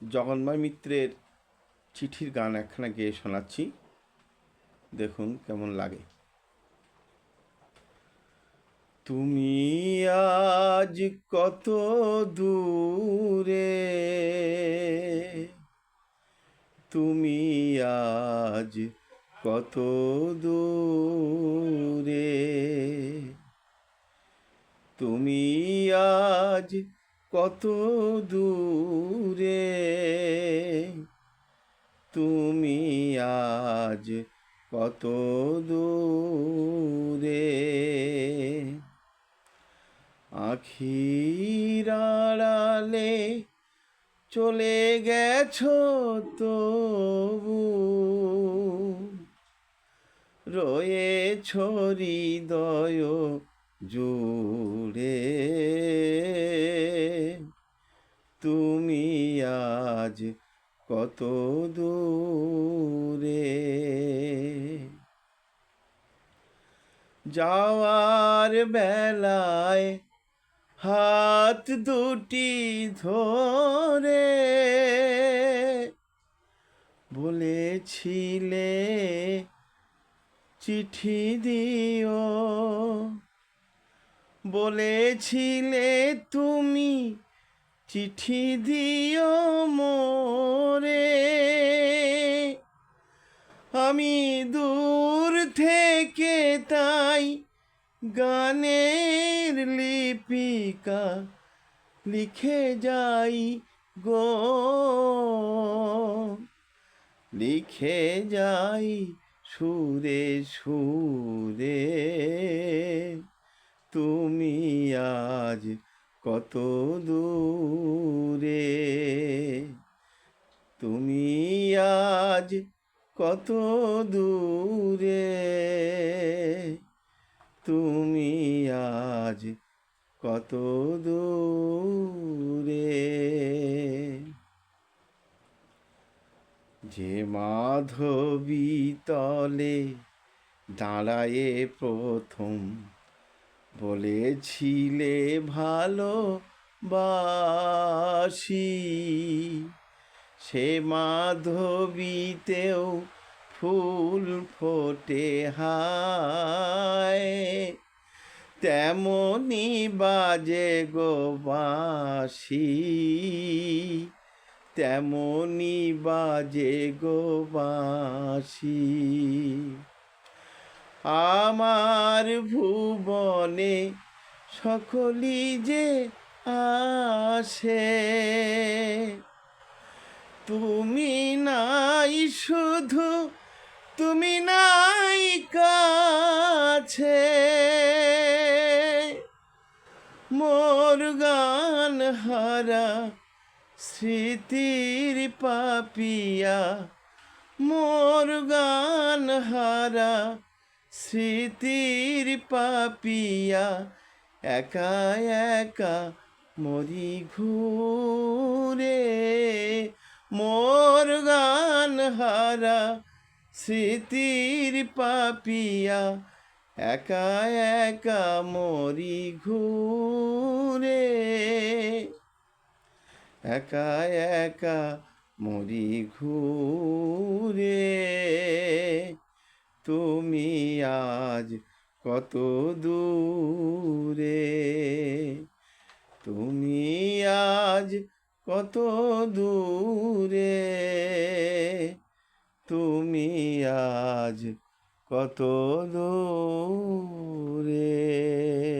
জগন্ময় মিত্রের চিঠির গান একখানা গেয়ে শোনাচ্ছি। দেখুন কেমন লাগে। তুমি আজ কত দূরে, তুমি আজ কত দূরে, তুমি আজ কত দূরে। তুমি আজ কত দূরে? আখির আড়ালে চলে গেছো তবু। রয়েছ হৃদয় জুড়ে। তুমি আজ কত দূরে। যাওয়ার বেলায় হাত দুটি ধরে বলেছিলে চিঠি দিও। বলেছিলে তুমি চিঠি দিও মোরে। আমি দূর থেকে তাই গানের লিপিকা লিখে যাই গো। লিখে যাই সুরে সুরে। তুমি আজ কত দূরে? তুমি আজ কত দূরে? তুমি আজ কত দূরে? যে মাধবী তলে দাঁড়ায়ে প্রথম বলেছিলে ভালো বাসি সে মাধবীতেও ফুল ফোটে, হায়। তেমনি বাজে গো বাঁশি, তেমনি বাজে গো বাঁশি। আমার ভুবনে সকলি যে আসে, তুমি নাই শুধু, তুমি নাই কাছে। মোর গান হারা স্মৃতির পাপিয়া, মোর গান হারা স্মৃতির পাপিয়া একা একা মরি ঘুরে। মোর গান হারা স্মৃতির পাপিয়া একা একা মরি ঘুরে। একা একা মরি ঘুরে। তুমি আজ কত দূরে? তুমি আজ কত দূরে? তুমি আজ কত দূরে?